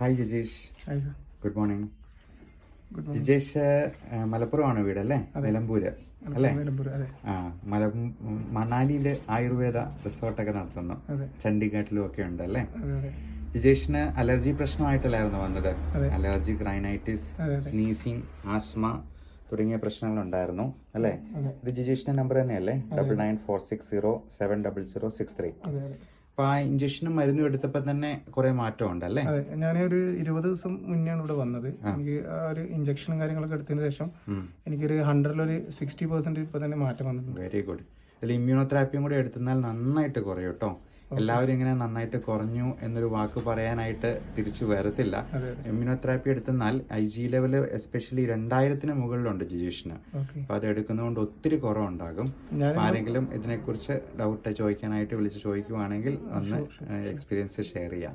Hi Jijesh good morning Jajesh മലപ്പുറമാണ് വീട് അല്ലേ? നിലമ്പൂര് അല്ലേ? ആ മല മണാലിയിൽ ആയുർവേദ റിസോർട്ടൊക്കെ നടത്തുന്നു. ചണ്ഡീഗഡിലും ഒക്കെ ഉണ്ട് അല്ലേ? ജിജേഷിന് അലർജി പ്രശ്നമായിട്ടല്ലായിരുന്നു വന്നത്. അലർജി ഗ്രൈനൈറ്റിസ് സ്നീസിങ് ആസ്മ തുടങ്ങിയ പ്രശ്നങ്ങൾ ഉണ്ടായിരുന്നു അല്ലേ ഇത് ജിജേഷിന്റെ നമ്പർ തന്നെയല്ലേ? Double nine four six zero seven double zero six three. അപ്പൊ ആ ഇഞ്ചക്ഷനും മരുന്നും എടുത്തപ്പോ തന്നെ കുറെ മാറ്റം ഉണ്ടല്ലേ അതെ. ഒരു ഇരുപത് ദിവസം മുന്നെയാണ് ഇവിടെ വന്നത്. എനിക്ക് ആ ഒരു ഇഞ്ചക്ഷനും കാര്യങ്ങളൊക്കെ എടുത്തതിന് ശേഷം. എനിക്കൊരു ഹൺഡ്രഡിലൊരു സിക്സ്റ്റി പെർസെന്റ് ഇപ്പൊ തന്നെ മാറ്റം വന്നിട്ടുണ്ട്. വെരി ഗുഡ് ഇതിൽ ഇമ്മ്യൂണോതെറാപ്പിയും കൂടി എടുത്തിരുന്നാൽ നന്നായിട്ട് കുറയും കേട്ടോ എല്ലാവരും ഇങ്ങനെ നന്നായിട്ട് കുറഞ്ഞു എന്നൊരു വാക്ക് പറയാനായിട്ട് തിരിച്ചു വരത്തില്ല. ഇമ്മ്യൂണോതെറാപ്പി എടുത്തെന്നാൽ ഐ ജി ലെവൽ എസ്പെഷ്യലി രണ്ടായിരത്തിന് മുകളിലുണ്ട് ജിജീഷിന്. അപ്പൊ അത് എടുക്കുന്നതുകൊണ്ട് ഒത്തിരി കുറവുണ്ടാകും. ആരെങ്കിലും ഇതിനെക്കുറിച്ച് ഡൗട്ട് ചോദിക്കാനായിട്ട് വിളിച്ച് ചോദിക്കുവാണെങ്കിൽ ഒന്ന് എക്സ്പീരിയൻസ് ഷെയർ ചെയ്യാം.